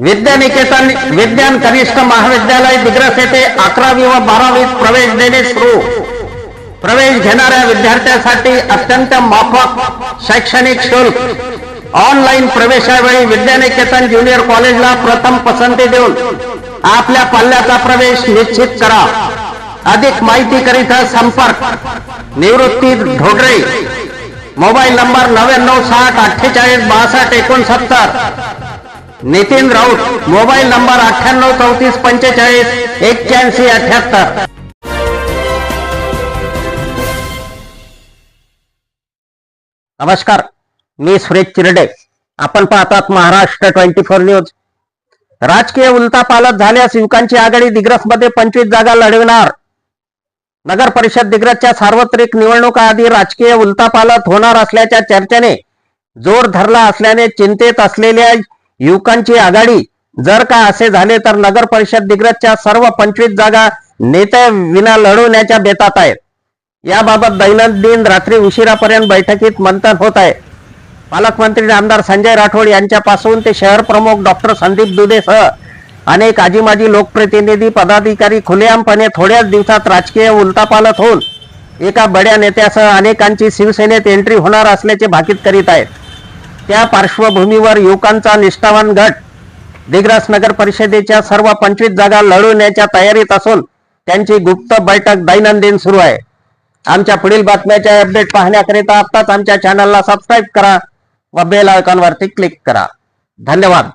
विद्यानिकेतन विज्ञान कनिष्ठ महाविद्यालय दिग्रस येथे अकरावी व बारावीत प्रवेश देणे सुरू. प्रवेश घेणाऱ्या विद्यार्थ्यांसाठी अत्यंत माफक शैक्षणिक शुल्क. ऑनलाईन प्रवेशावेळी विद्यानिकेतन ज्युनियर कॉलेजला प्रथम पसंती देऊन आपल्या पल्ल्याचा प्रवेश निश्चित करा. अधिक माहिती करिता संपर्क. निवृत्ती ढोडरे मोबाईल नंबर नव्याण्णव साठ अठ्ठेचाळीस बासष्ट एकोणसत्तर. नितीन राऊत मोबाईल नंबर अठ्ठ्याण्णव चौतीस पंचेचाळीस एक्क्याऐंशी अठ्याहत्तर. नमस्कार मी सुरेश चिरडे. आपण पाहतात महाराष्ट्र ट्वेंटी फोर न्यूज. राजकीय उलतापालत झाल्यास युवकांची आघाडी दिग्रसमध्ये पंचवीस जागा लढविणार. नगर परिषद दिग्रसच्या सार्वत्रिक निवडणुकाआधी राजकीय उलथापालट होणार असल्याच्या चर्चेने जोर धरला असल्याने चिंतेत असलेल्या युवकांची आघाडी. जर का असे झाले तर नगर परिषद दिग्रजच्या सर्व पंचवीस जागा नेत्या विना लढवण्याच्या बेतात आहेत. याबाबत दैनंदिन रात्री उशिरापर्यंत बैठकीत मंथन होत आहे. पालकमंत्री आमदार संजय राठोड यांच्यापासून ते शहर प्रमुख डॉक्टर संदीप दुधेसह अनेक आजीमाजी लोकप्रतिनिधी पदाधिकारी खुलेआमपणे थोड्याच दिवसात राजकीय उलटापालट होऊन एका बड्या नेत्यासह अनेकांची शिवसेनेत एंट्री होणार असल्याचे भाकीत करीत आहेत. त्या पार्श्वभूमीवर युवकांचा निष्ठावान गट दिग्रस नगर परिषदेच्या सर्व पंचवीस जागा लढवण्याच्या तयारीत असून त्यांची गुप्त बैठक दैनंदिन सुरू आहे. आमच्या पुढील बातम्याच्या अपडेट पाहण्याकरिता आत्ताच आमच्या चॅनलला सबस्क्राईब करा व बेल आयकॉनवरती क्लिक करा. धन्यवाद.